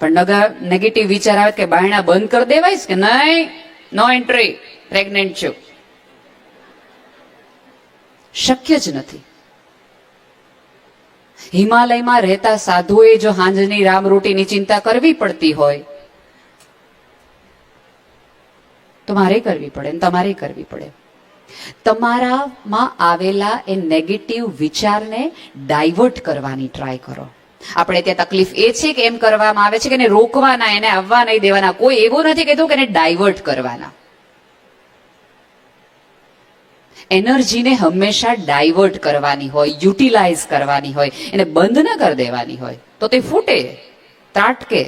પણ નગા નેગેટિવ વિચાર આવે કે બાયણા બંધ કરી દેવાય કે નહીં? નો એન્ટ્રી પ્રેગ્નેન્ટ છું. શક્ય જ નથી. હિમાલયમાં રહેતા સાધુએ જો હાંજની રામ રોટીની ચિંતા કરવી પડતી હોય, તો મારે કરવી પડે તમારે કરવી પડે. તમારામાં આવેલા એ નેગેટિવ વિચારને ડાયવર્ટ કરવાની ટ્રાય કરો. આપણે ત્યાં તકલીફ એ છે કે એમ કરવામાં આવે છે કે એને રોકવાના, એને આવવા નહીં દેવાના. કોઈ એવું નથી કહેતું કે એને ડાયવર્ટ કરવાના. એનર્જીને હંમેશા ડાયવર્ટ કરવાની હોય, યુટિલાઇઝ કરવાની હોય, એને બંધ ન કરી દેવાની હોય. તો તે ફૂટે, ત્રાટકે.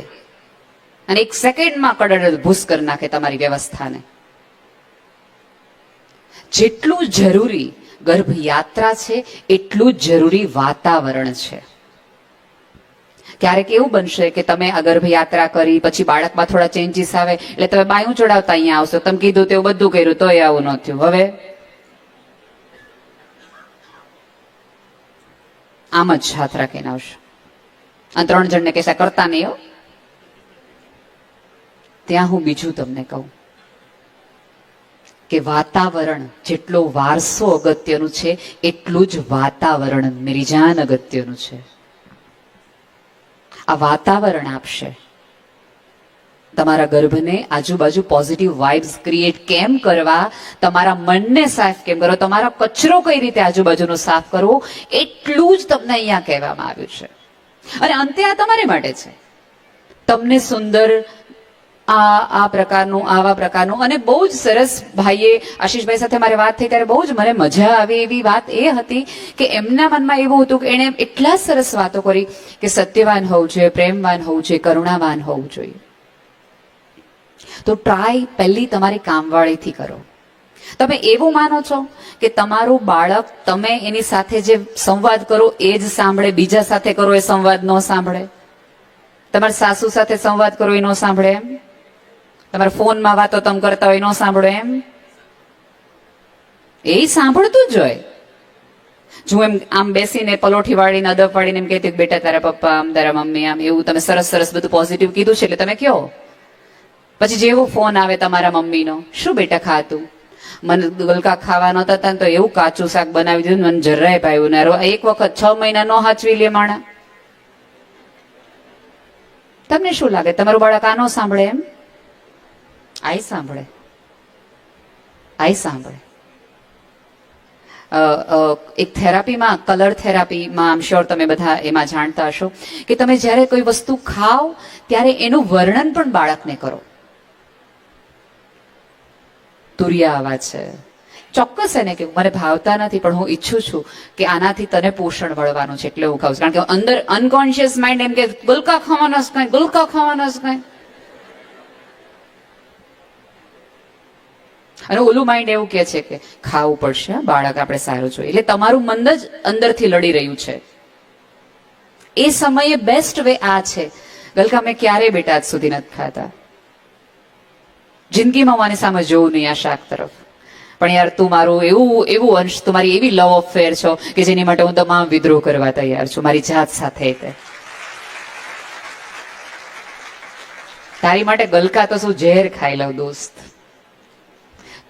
અને એક સેકન્ડમાં કડડ ભૂસ કરી નાખે તમારી વ્યવસ્થાને. જેટલું જરૂરી ગર્ભયાત્રા છે, એટલું જરૂરી વાતાવરણ છે. ક્યારેક એવું બનશે કે તમે આ ગર્ભ યાત્રા કરી, પછી બાળકમાં થોડા ચેન્જીસ આવે, એટલે તમે બાયું ચડાવતા અહીંયા આવશો. તમે કીધું તેવું બધું કર્યું, તોય આવું ન થયું. હવે? આમ જ હાથ રાખીને આવશો. અને ત્રણ જણને કહેશા કરતા નહીં ત્યાં હું બીજું તમને કહું કે વાતાવરણ જેટલો વારસો અગત્યનું છે, એટલું જ વાતાવરણ મિરિજાન અગત્યનું છે. આ વાતાવરણ આપશે. તમારા ગર્ભને આજુબાજુ પોઝિટિવ વાઇબ્સ ક્રિએટ કેમ કરવા? તમારા મનને સાફ કેમ કરો? તમારા કચરો કઈ રીતે આજુબાજુનો સાફ કરવો? એટલું જ તમને અહીંયા કહેવામાં આવ્યું છે. અને અંતે આ તમારી માટે છે. તમને સુંદર આ આ પ્રકારનું, આવા પ્રકારનું. અને બહુ જ સરસ ભાઈએ આશીષભાઈ સાથે મારે વાત થઈ ત્યારે બહુ જ મને મજા આવી. એવી વાત એ હતી કે એમના મનમાં એવું હતું કે એણે એટલા સરસ વાતો કરી કે સત્યવાન હોવું જોઈએ, પ્રેમવાન હોવું જોઈએ, કરુણાવાન હોવું જોઈએ. તો ટ્રાય પહેલી તમારી કામવાળીથી કરો. તમે એવું માનો છો કે તમારું બાળક તમે એની સાથે જે સંવાદ કરો એ જ સાંભળે, બીજા સાથે કરો એ સંવાદ ન સાંભળે? તમારા સાસુ સાથે સંવાદ કરો એ ન સાંભળે એમ? તમારા ફોનમાં વાતો તમે કરતા હોય, ન સાંભળો એમ? એ સાંભળતું જ હોય. જો એમ આમ બેસીને પલોઠી વાળીને, અદબ વાળીને એમ કહેતી બેટા, તારા પપ્પા, આમ તારા મમ્મી, આમ એવું તમે સરસ સરસ બધું પોઝિટિવ કીધું છે એટલે તમે કહો પછી જેવો ફોન આવે તમારા મમ્મીનો, શું બેટા ખાતું? મને ગલકા ખાવા નતા હતા તો એવું કાચું શાક બનાવી દીધું મને જરાય પાયું ને. એક વખત છ મહિના નો હાચવી લે માણા. તમને શું લાગે? તમારું બાળક આનો સાંભળે એમ? આઈ સાંભળે. આઈ સાંભળે. એક થેરાપીમાં, કલર થેરાપીમાં, આમ શ્યોર તમે બધા એમાં જાણતા હશો કે તમે જ્યારે કોઈ વસ્તુ ખાઓ, ત્યારે એનું વર્ણન પણ બાળકને કરો. તુરિયા આવા છે. ચોક્કસ એને કે મને ભાવતા નથી, પણ હું ઈચ્છું છું કે આનાથી તને પોષણ મળવાનું છે, એટલે હું ખાઉં કારણ કે અંદર અનકોન્શિયસ માઇન્ડ એમ કે ગુલકા ખાવાના જ કઈ, ગુલકા ખાવાના જ કઈ. અને ઓલું માઇન્ડ એવું કે છે કે ખાવું પડશે બાળક આપણે સારું જોઈએ. એટલે તમારું મન જ અંદરથી લડી રહ્યું છે. એ સમયે બેસ્ટ વે આ છે. ગલકા, મેં ક્યારેય બેટા આજ સુધી નથી ખાતા જિંદગીમાં મારી સામે જોવું નહીં, આ શાક તરફ. પણ યાર, તું મારું એવું એવું અંશ તમારી એવી લવ અફેર છો કે જેની માટે હું તમામ વિદ્રોહ કરવા તૈયાર છું. મારી જાત સાથે તે. તારી માટે ગલકા તો શું ઝેર ખાઈ લઉં, દોસ્ત.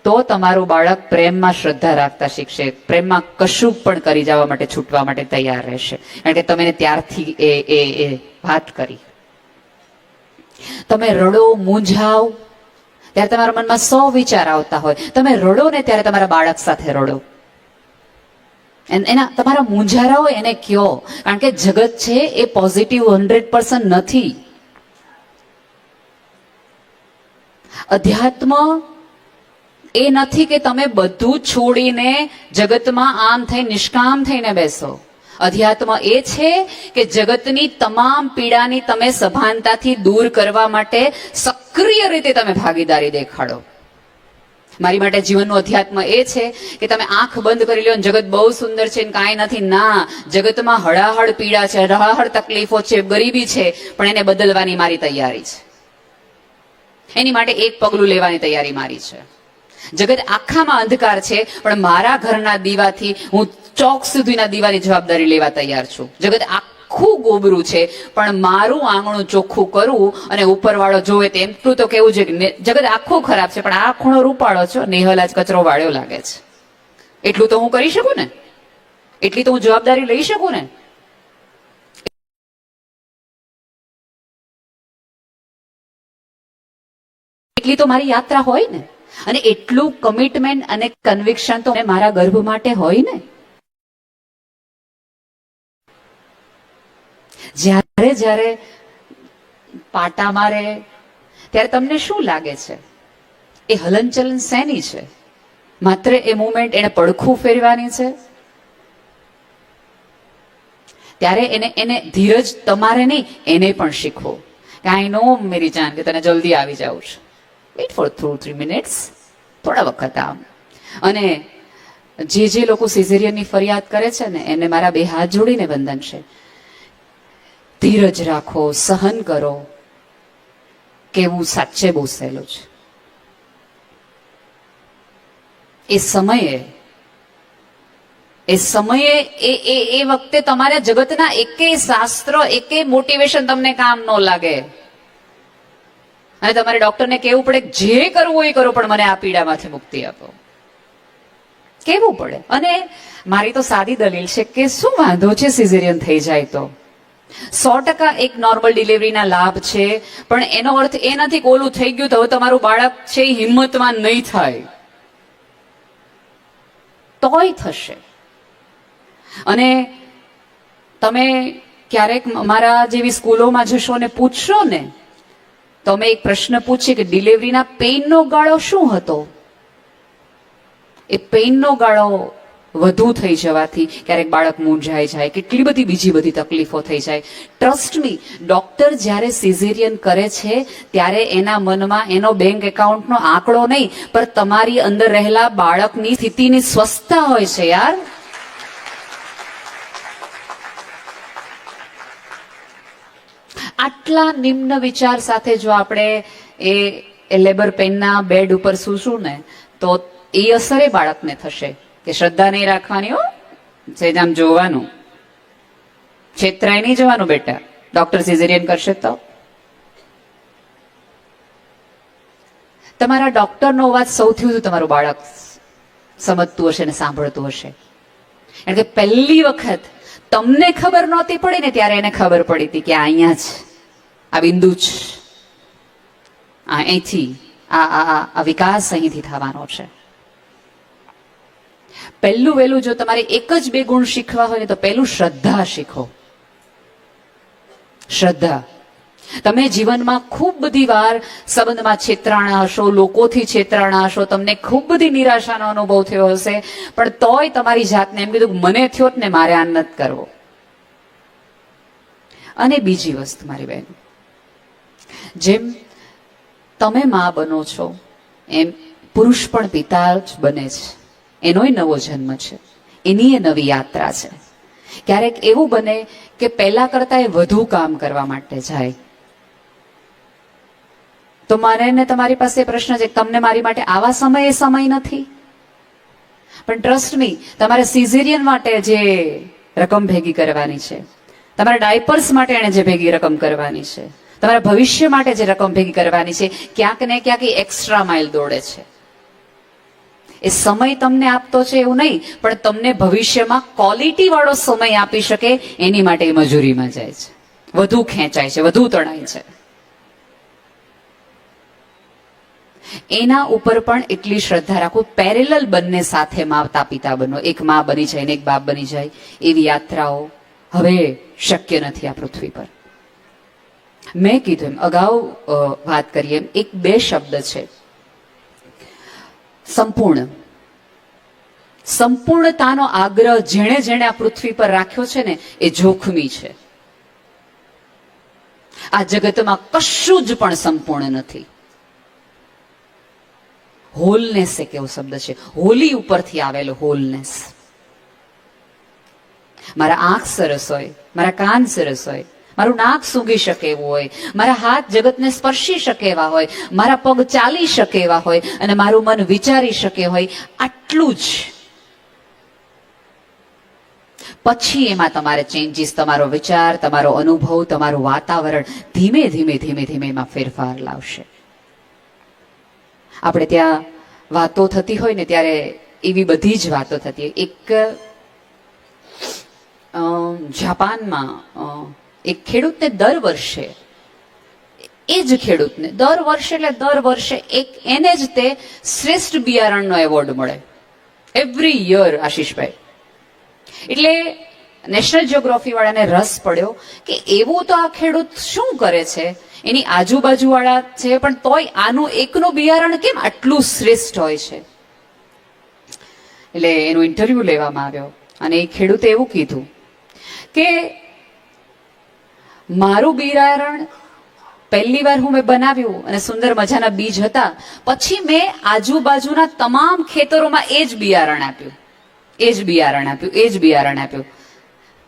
તો તમારું બાળક પ્રેમમાં શ્રદ્ધા રાખતા શીખશે. પ્રેમમાં કશું પણ કરી જવા માટે, છૂટવા માટે તૈયાર રહેશે. કારણ કે તમે ત્યારથી એ એ એ વાત કરી. તમે રડો, મૂંઝાવ, ત્યારે તમારા મનમાં સો વિચાર આવતા હોય. તમે રડો ને ત્યારે તમારા બાળક સાથે રડો. એન- તમારા મૂંઝારા હોય એને કયો. કારણ કે જગત છે એ પોઝિટિવ હંડ્રેડ પર્સન્ટ નથી. અધ્યાત્મ એ નથી કે તમે બધું છોડીને જગતમાં આમ થઈ નિષ્કામ થઈને બેસો. અધ્યાત્મ એ છે કે જગતની તમામ પીડાની તમે સભાનતાથી દૂર કરવા માટે સક્રિય રીતે તમે ભાગીદારી દેખાડો. મારી માટે જીવનનું અધ્યાત્મ એ છે કે તમે આંખ બંધ કરી લો જગત બહુ સુંદર છે કાંઈ નથી. ના, જગતમાં હળાહળ પીડા છે, હળાહળ તકલીફો છે, ગરીબી છે, પણ એને બદલવાની મારી તૈયારી છે. એની માટે એક પગલું લેવાની તૈયારી મારી છે. જગત આખામાં અંધકાર છે, પણ મારા ઘરના દીવાથી હું ચોક સુધીના દીવાની જવાબદારી લેવા તૈયાર છું. જગત આખું ગોબરું છે, પણ મારું આંગણું ચોખ્ખું કરવું અને ઉપરવાળો જોવે તેમ તું તો કેવું છે જગત આખું ખરાબ છે, પણ આ ખૂણો રૂપાળો છો, નેહલ આજ કચરો વાળ્યો લાગે છે. એટલું તો હું કરી શકું ને? એટલી તો હું જવાબદારી લઈ શકું ને? એટલી તો મારી યાત્રા હોય ને? અને એટલું કમિટમેન્ટ અને કન્વિક્શન તો મારા ગર્ભ માટે હોય ને. જ્યારે જ્યારે પાટા મારે ત્યારે તમને શું લાગે છે? એ હલનચલન શેની છે? માત્ર એ મુમેન્ટ એને પડખું ફેરવાની છે? ત્યારે એને એને ધીરજ તમારે નહીં, એને પણ શીખવો. આઈ નો મેરી જાન, કે તને જલ્દી આવી જાઉં છે. Wait for two three minutes થોડા વખત આમ. અને જે જે લોકો સિઝેરિયનની ફરિયાદ કરે છે ને, એને મારા બે હાથ જોડીને વંદન છે. ધીરજ રાખો, સહન કરો કેવું સાચે બહુ સહેલું છે. એ સમયે એ સમયે, એ એ એ વખતે તમારે જગતના એકેય શાસ્ત્ર, એકેય મોટિવેશન તમને કામ ન લાગે. અને તમારે ડોક્ટરને કહેવું પડે જે કરવું એ કરો, પણ મને આ પીડામાંથી મુક્તિ આપો. કેવું પડે. અને મારી તો સાદી દલીલ છે કે શું વાંધો છે સિઝેરિયન થઈ જાય તો? સો ટકા એક નોર્મલ ડિલિવરીના લાભ છે, પણ એનો અર્થ એ નથી ઓલું થઈ ગયું તો હવે તમારું બાળક છે એ હિંમતમાં નહીં થાય. તોય થશે. અને તમે ક્યારેક મારા જેવી સ્કૂલોમાં જશો ને પૂછશો ને તો અમે એક પ્રશ્ન પૂછીએ કે ડિલિવરીના પેઇનનો ગાળો શું હતો? એ પેઇનનો ગાળો વધુ થઈ જવાથી ક્યારેક બાળક મૂંઝાઈ જાય, કેટલી બધી બીજી બધી તકલીફો થઈ જાય. ટ્રસ્ટ મી ડોક્ટર જ્યારે સિઝેરિયન કરે છે, ત્યારે એના મનમાં એનો બેંક એકાઉન્ટનો આંકડો નહીં, પણ તમારી અંદર રહેલા બાળકની સ્થિતિની સ્વસ્થતા હોય છે યાર. આટલા નિમ્ન વિચાર સાથે જો આપણે એ લેબર પેનના બેડ ઉપર સૂશું ને, તો એ અસર એ બાળકને થશે કે શ્રદ્ધા નહીં રાખવાની હો આમ જોવાનું. છેતરાય નહીં જવાનું બેટા. ડોક્ટર સિઝેરિયન કરશે તો. તમારા ડોક્ટરનો અવાજ સૌથી વધુ તમારું બાળક સમજતું હશે ને સાંભળતું હશે. કારણ કે પહેલી વખત તમને ખબર નહોતી પડી ને ત્યારે એને ખબર પડી હતી કે અહીંયા જ આ બિંદુ જ. અહીંથી, આ આ વિકાસ અહીંથી થવાનો છે. પહેલું વહેલું જો તમારે એક જ બે ગુણ શીખવા હોય ને તો પહેલું શ્રદ્ધા શીખો. શ્રદ્ધા. તમે જીવનમાં ખૂબ બધી વાર સંબંધમાં છેતરાણા હશો, લોકોથી છેતરાણા હશો, તમને ખૂબ બધી નિરાશાનો અનુભવ થયો હશે, પણ તોય તમારી જાતને એમ કીધું મને થયો ને મારે આ નથી કરવો. અને બીજી વસ્તુ, મારી બહેન જેમ તમે મા બનો છો, એમ પુરુષ પણ પિતા જ બને છે. એનોય નવો જન્મ છે. એની એ નવી યાત્રા છે. ક્યારેક એવું બને કે પહેલા કરતા એ વધુ કામ કરવા માટે જાય. તો મારે ને તમારી પાસે પ્રશ્ન છે, તમને મારી માટે આવા સમયે સમય નથી? પણ ટ્રસ્ટ મી તમારે સિઝેરિયન માટે જે રકમ ભેગી કરવાની છે, તમારા ડાયપર્સ માટે એને જે ભેગી રકમ કરવાની છે તમારા ભવિષ્ય માટે જે રકમ ભેગી કરવાની છે, ક્યાંક ને ક્યાંક એક્સ્ટ્રા માઇલ દોડે છે. એ સમય તમને આપતો છે એવું નહીં, પણ તમને ભવિષ્યમાં ક્વોલિટી વાળો સમય આપી શકે, એની માટે એ મજૂરીમાં જાય છે. વધુ ખેંચાય છે, વધુ તણાય છે. એના ઉપર પણ એટલી શ્રદ્ધા રાખો પેરેલલ બંને સાથે માતા પિતા બનો. એક માં બની જાય ને એક બાપ બની જાય, એવી યાત્રાઓ હવે શક્ય નથી આ પૃથ્વી પર. મેં કીધું એમ, અગાઉ વાત કરીએ એમ, એક બે શબ્દ છે. સંપૂર્ણ. સંપૂર્ણતાનો આગ્રહ જેણે જેણે આ પૃથ્વી પર રાખ્યો છે ને, એ જોખમી છે. આ જગતમાં કશું જ પણ સંપૂર્ણ નથી. હોલનેસ એક એવો શબ્દ છે. હોલી ઉપરથી આવેલો હોલનેસ. મારા આંખ સરસ હોય, મારા કાન સરસ હોય મારું નાક સૂંઘી શકે એવું હોય, મારા હાથ જગતને સ્પર્શી શકે એવા હોય, મારા પગ ચાલી શકે એવા હોય અને મારું મન વિચારી શકે હોય, આટલું જ. પછી એમાં તમારે ચેન્જીસ તમારો વિચાર, તમારો અનુભવ, તમારું વાતાવરણ ધીમે ધીમે ધીમે ધીમે એમાં ફેરફાર લાવશે. આપણે ત્યાં વાતો થતી હોય ને ત્યારે એવી બધી જ વાતો થતી એક જાપાનમાં એક ખેડૂતને દર વર્ષે, એ જ ખેડૂતને, દર વર્ષે એટલે દર વર્ષે એક એને જ તે શ્રેષ્ઠ બિયારણનો એવોર્ડ મળે. એવરી યર આશીષભાઈ. એટલે નેશનલ જ્યોગ્રાફી વાળાને રસ પડ્યો કે એવું તો આ ખેડૂત શું કરે છે? એની આજુબાજુ વાળા છે, પણ તોય આનું એકનું બિયારણ કેમ આટલું શ્રેષ્ઠ હોય છે? એટલે એનું ઇન્ટરવ્યુ લેવામાં આવ્યો અને એ ખેડૂતે એવું કીધું કે મારું બિયારણ પહેલી વાર હું મેં બનાવ્યું અને સુંદર મજાના બીજ હતા. પછી મેં આજુબાજુના તમામ ખેતરોમાં એ જ બિયારણ આપ્યું. એ જ બિયારણ આપ્યું, એ જ બિયારણ આપ્યું.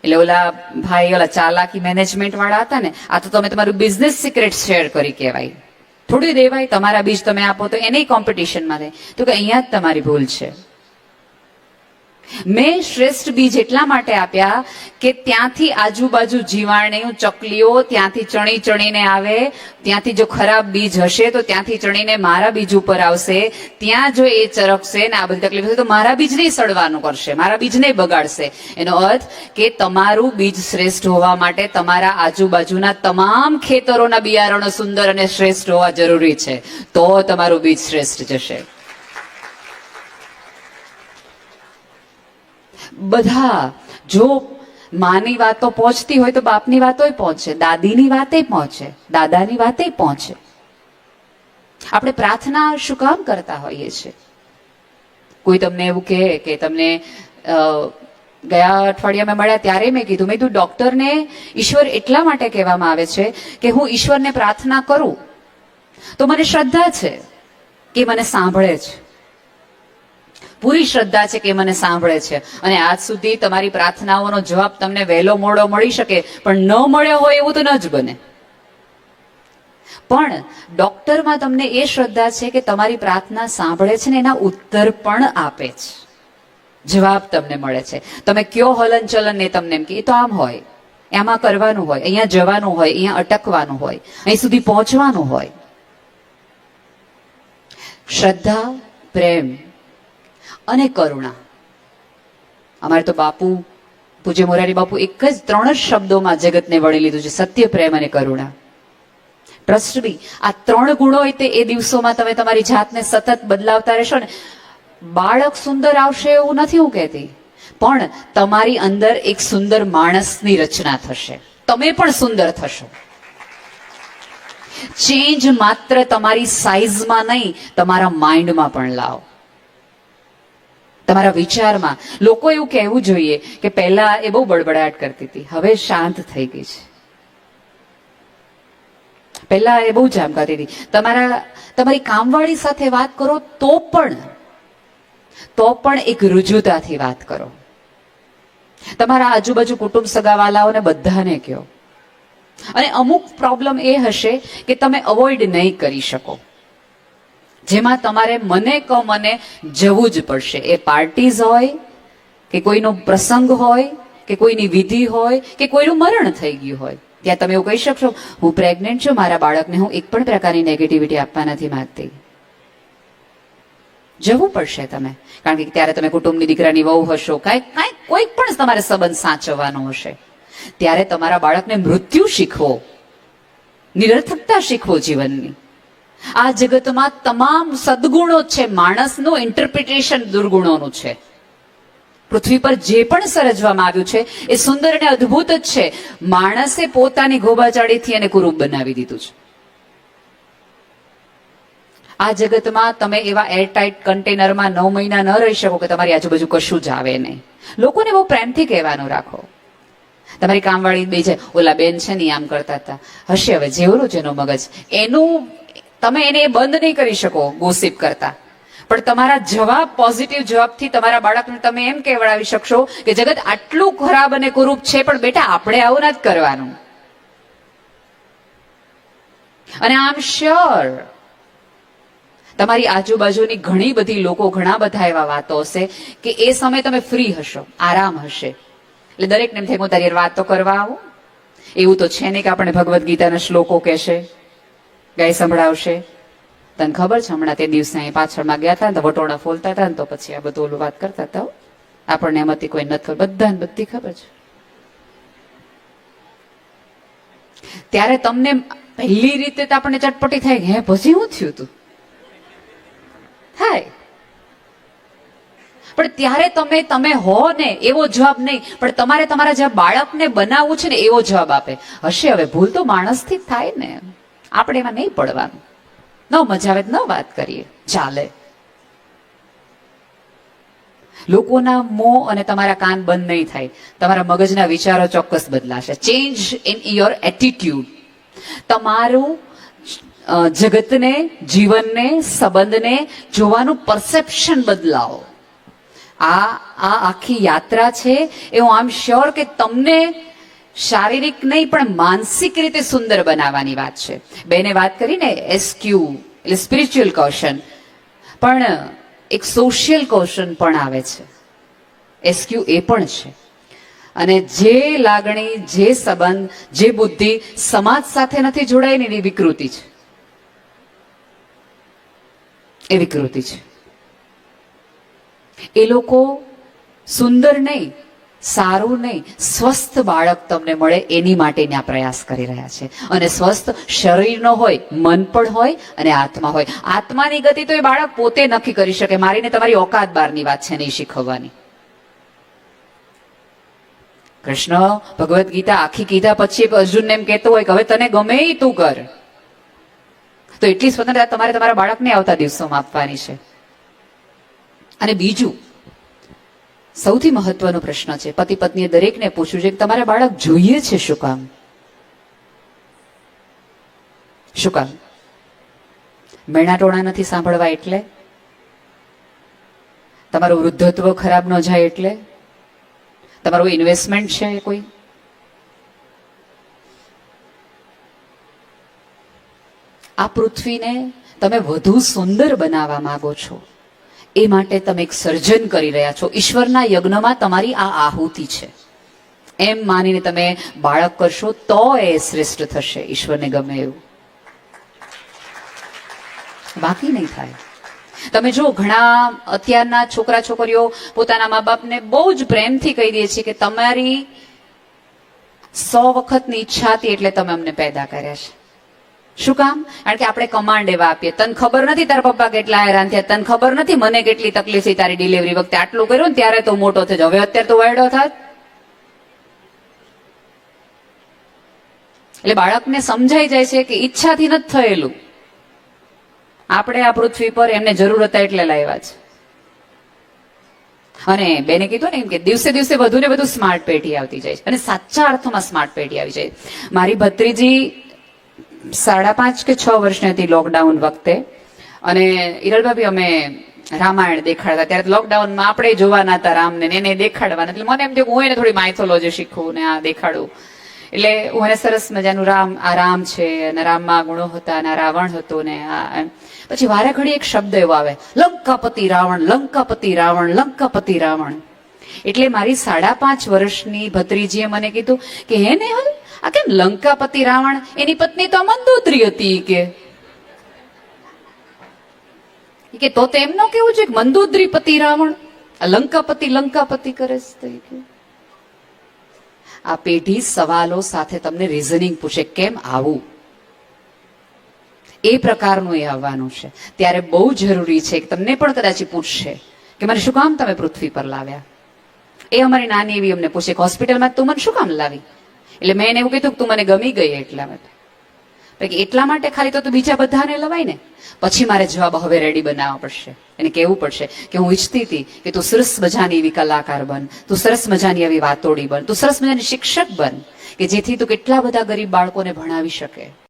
એટલે ઓલા ભાઈ, ઓલા ચાલાકી મેનેજમેન્ટ વાળા હતા ને, આ તો તમે તમારું બિઝનેસ સિક્રેટ શેર કરી કહેવાય. થોડી દેવાય, તમારા બીજ તમે આપો તો એને કોમ્પિટિશનમાં થાય તો કે અહીંયા જ તમારી ભૂલ છે. મેં શ્રેષ્ઠ બીજ એટલા માટે આપ્યા કે ત્યાંથી આજુબાજુ જીવાણું ચકલીઓ ત્યાંથી ચણી ચણીને આવે, ત્યાંથી જો ખરાબ બીજ હશે તો ત્યાંથી ચણીને મારા બીજ ઉપર આવશે, ત્યાં જો એ ચરકશે ને આ બધી તકલીફ હશે તો મારા બીજને સડવાનું કરશે, મારા બીજને બગાડશે. એનો અર્થ કે તમારું બીજ શ્રેષ્ઠ હોવા માટે તમારા આજુબાજુના તમામ ખેતરોના બિયારણો સુંદર અને શ્રેષ્ઠ હોવા જરૂરી છે. તો તમારું બીજ શ્રેષ્ઠ જશે. બધા જો માની વાતો પહોંચતી હોય તો બાપની વાતોય પહોંચે, દાદીની વાતે પહોંચે, દાદાની વાતે પહોંચે. આપણે પ્રાર્થના શું કામ કરતા હોઈએ છીએ? કોઈ તમને એવું કહે કે તમને ગયા ગયા અઠવાડિયામાં મળ્યા ત્યારે મેં કીધું મેં કીધું, ડોક્ટરને ઈશ્વર એટલા માટે કહેવામાં આવે છે કે હું ઈશ્વરને પ્રાર્થના કરું. તો મને શ્રદ્ધા છે કે મને સાંભળે છે. પૂરી શ્રદ્ધા છે કે મને સાંભળે છે. અને આજ સુધી તમારી પ્રાર્થનાઓનો જવાબ તમને વહેલો મોડો મળી શકે, પણ ન મળ્યો હોય એવું તો ન જ બને. પણ ડોક્ટરમાં તમને એ શ્રદ્ધા છે કે તમારી પ્રાર્થના સાંભળે છે ને એના ઉત્તર પણ આપે છે જવાબ તમને મળે છે. તમે કયો હલન ચલન ને તમને એમ કે, એ તો આમ હોય. એમાં કરવાનું હોય. અહીંયા જવાનું હોય. અહીંયા અટકવાનું હોય. અહીં સુધી પહોંચવાનું હોય. શ્રદ્ધા, પ્રેમ અને કરુણા. અમારે તો બાપુ, પૂજ્ય મોરારી બાપુ એક જ ત્રણ જ શબ્દોમાં જગતને વળી લીધું છે, સત્ય, પ્રેમ અને કરુણા. ટ્રસ્ટ બી આ ત્રણ ગુણો હોય તે એ દિવસોમાં તમે તમારી જાતને સતત બદલાવતા રહેશો ને. બાળક સુંદર આવશે એવું નથી હું કહેતી. પણ તમારી અંદર એક સુંદર માણસની રચના થશે. તમે પણ સુંદર થશો. ચેન્જ માત્ર તમારી સાઈઝમાં નહીં, તમારા માઇન્ડમાં પણ લાવો. તમારા વિચારમાં લોકો એવું કહેવું જોઈએ કે પહેલા એ બહુ બડબડાટ કરતી હતી. હવે શાંત થઈ ગઈ છે. પહેલા એ બહુ જામ કરતી હતી. તમારા, તમારી કામવાળી સાથે વાત કરો તો પણ તો પણ એક રુજુતાથી વાત કરો. તમારા આજુબાજુ કુટુંબ સગાવાલાઓને બધાને કહો. અને અમુક પ્રોબ્લેમ એ હશે કે તમે અવોઇડ નહીં કરી શકો. જેમાં તમારે મને ક મને જવું જ પડશે. એ પાર્ટીઝ હોય, કે કોઈનો પ્રસંગ હોય, કે કોઈની વિધિ હોય, કે કોઈનું મરણ થઈ ગયું હોય. ત્યાં તમે એવું કહી શકશો, હું પ્રેગ્નેન્ટ છું, મારા બાળકને હું એક પણ પ્રકારની નેગેટિવિટી આપવા નથી માંગતી. જવું પડશે તમે. કારણ કે ત્યારે તમે કુટુંબની દીકરાની વહુ હશો. કાંઈ કાંઈ કોઈ પણ તમારે સંબંધ સાચવવાનો હશે. ત્યારે તમારા બાળકને મૃત્યુ શીખવો. નિરર્થકતા શીખવો જીવનની. આ જગતમાં તમામ સદગુણો છે, માણસનું ઇન્ટરપ્રિટેશન દુર્ગુણોનું છે. પૃથ્વી પર જે પણ સર્જવામાં આવ્યું છે, એ સુંદર અને અદ્ભુત જ છે. માણસે પોતાની ગોબાચાળીથી એને કુરૂપ બનાવી દીધું છે. આ જગતમાં તમે એવા એરટાઇટ કન્ટેનરમાં નવ મહિના ન રહી શકો કે તમારી આજુબાજુ કશું જ આવે નહીં. લોકોને બહુ પ્રેમથી કહેવાનું રાખો. તમારી કામવાળી બે છે, ઓલા બેન છે ને આમ કરતા હતા. હશે હવે જેવરું એનું મગજ. એનું તમે એને બંધ નહીં કરી શકો ગોસિપ કરતા. પણ તમારા જવાબ પોઝિટિવ જવાબથી તમારા બાળકને તમે એમ કહેવડાવી શકશો કે જગત આટલું ખરાબ અને કુરૂપ છે, પણ બેટા, આપણે આવું નથી કરવાનું. અને આમ શ્યોર તમારી આજુબાજુની ઘણી બધી લોકો, ઘણા બધા એવા વાતો હશે કે એ સમયે તમે ફ્રી હશો, આરામ હશે. એટલે દરેકને એમ થાય, હું તારી વાત તો કરવા આવું? એવું તો છે નહીં કે આપણે ભગવદ્ ગીતાના શ્લોકો કહેશે. ગાય સંભળાવશે? તને ખબર છે, હમણાં તે દિવસે અહીં પાછળમાં ગયા હતા ને તો વટોળા ફોલતા હતા ને તો પછી આ બધું ઓલું વાત કરતા હતા આપણને એમાંથી કોઈ નથી ખબર. બધાને બધી ખબર છે. ત્યારે તમને પહેલી રીતે તો આપણને ચટપટી થાય હે, પછી શું થયું તું? થાય. પણ ત્યારે તમે તમે હો ને, એવો જવાબ નહીં. પણ તમારે તમારા જે બાળકને બનાવવું છે ને, એવો જવાબ આપે. હશે, હવે ભૂલ તો માણસથી જ થાય ને. આપણે એમાં નહીં પડવાનું. ન મજા આવે ન વાત કરીએ. ચાલે. લોકોના મોં અને તમારા કાન બંધ નહીં થાય. તમારા મગજના વિચારો ચોક્કસ બદલાશે. ચેન્જ ઇન યોર એટીટ્યુડ તમારું જગતને, જીવનને, સંબંધને જોવાનું પરસેપ્શન બદલાવો. આ આ આખી યાત્રા છે. એ હું આમ શ્યોર કે તમને શારીરિક નહીં, પણ માનસિક રીતે સુંદર બનાવવાની વાત છે. બેને વાત કરીને એસક્યુ એટલે સ્પિરિચ્યુઅલ કૌશન પણ એક સોશિયલ કૌશન પણ આવે છે. એસક્યુ એ પણ છે. અને જે લાગણી, જે સંબંધ, જે બુદ્ધિ સમાજ સાથે નથી જોડાયેલી એની વિકૃતિ છે. એ વિકૃતિ છે. એ લોકો સુંદર નહીં સારું નહીં, સ્વસ્થ બાળક તમને મળે એની માટેના પ્રયાસ કરી રહ્યા છે. અને સ્વસ્થ શરીરનો હોય, મન પણ હોય અને આત્મા હોય. આત્માની ગતિ તો એ બાળક પોતે નક્કી કરી શકે. મારીને તમારી ઓકાત બારની વાત છે, નહીં શીખવવાની. કૃષ્ણ, ભગવદ્ ગીતા, આખી કીધા પછી અર્જુનને એમ કહેતો હોય કે હવે તને ગમે તું કર. તો એટલી સ્વતંત્રતા તમારે તમારા બાળકને આવતા દિવસોમાં આપવાની છે. અને બીજું સૌથી મહત્વનો પ્રશ્ન છે. પતિ પત્નીએ દરેકને પૂછ્યું છે કે તમારે બાળક જોઈએ છે શું કામ? શું કામ? મેણાટોણા નથી સાંભળવા એટલે? તમારું વૃદ્ધત્વ ખરાબ ન જાય એટલે? તમારું ઇન્વેસ્ટમેન્ટ છે કોઈ? આ પૃથ્વીને તમે વધુ સુંદર બનાવવા માંગો છો. એ માટે તમે એક સર્જન કરી રહ્યા છો. ઈશ્વરના યજ્ઞમાં તમારી આ આહુતિ છે. એમ માનીને તમે બાળક કરશો તો એ શ્રેષ્ઠ થશે. ઈશ્વરને ગમે એવું. બાકી નહીં થાય. તમે જો ઘણા અત્યારના છોકરા છોકરીઓ પોતાના મા બાપને બહુ જ પ્રેમથી કહી દે છે કે તમારી સો વખતની ઈચ્છા હતી એટલે તમે અમને પેદા કર્યા છે. શું કામ? કારણ કે આપણે કમાન્ડ એવા આપીએ. તને ખબર નથી તારા પપ્પા કેટલા હેરાન થયા? તને ખબર નથી મને કેટલી તકલીફ થઈ તારી ડિલિવરી વખતે? આટલું કર્યું ત્યારે તો મોટો થયો હવે અત્યારે તો વાયડો થાત. એટલે બાળકને સમજાઈ જાય છે કે ઈચ્છાથી નથી થયેલું. આપણે આ પૃથ્વી પર એમને જરૂર હતા એટલે લાવ્યા છે. અને બેને કીધું ને એમ કે દિવસે દિવસે વધુ ને વધુ સ્માર્ટ પેઢી આવતી જાય છે. અને સાચા અર્થમાં સ્માર્ટ પેઢી આવી જાય મારી ભત્રીજી સાડા પાંચ કે છ વર્ષની હતી લોકડાઉન વખતે. અને હિરલભાભી, અમે રામાયણ દેખાડતા. ત્યારે લોકડાઉનમાં આપણે જોવાના હતા રામને એને દેખાડવાના. એટલે મને એમ થયું હું એને થોડી માઇથોલોજી શીખું ને આ દેખાડું. એટલે હું એને સરસ મજાનું રામ, આ રામ છે અને રામમાં ગુણો હતા અને રાવણ હતો ને આ. પછી વારે ઘડી એક શબ્દ એવો આવે. લંકાપતિ રાવણ લંકાપતિ રાવણ લંકાપતિ રાવણ. એટલે મારી સાડા પાંચ વર્ષની ભત્રીજીએ મને કીધું કે, હે નેહલ, આ કેમ લંકાપતિ રાવણ? એની પત્ની તો મંદોદરી હતી કે. કે, તો એમનો કેવું છે કે મંદોદરી પતિ રાવણ લંકાપતિ લંકાપતિ કરે છે. આ પેઢી સવાલો સાથે તમને રીઝનિંગ પૂછે, કેમ આવું? એ પ્રકારનું એ આવવાનું છે. ત્યારે બહુ જરૂરી છે કે તમને પણ કદાચ પૂછશે કે મને શું કામ તમે પૃથ્વી પર લાવ્યા? એ અમારી નાની એવી અમને પૂછે કે હોસ્પિટલમાં તું મને શું કામ લાવી? એટલે મેં એને એવું કીધું કે તું મને ગમી ગઈ એટલા માટે. એટલા માટે ખાલી તો તું બીજા બધાને લવાય ને? પછી મારે જવાબ હવે રેડી બનાવવા પડશે. એને કહેવું પડશે કે હું ઈચ્છતી હતી કે તું સરસ મજાની એવી કલાકાર બન, તું સરસ મજાની એવી વાતોડી બન, તું સરસ મજાની શિક્ષક બન, કે જેથી તું કેટલા બધા ગરીબ બાળકોને ભણાવી શકે.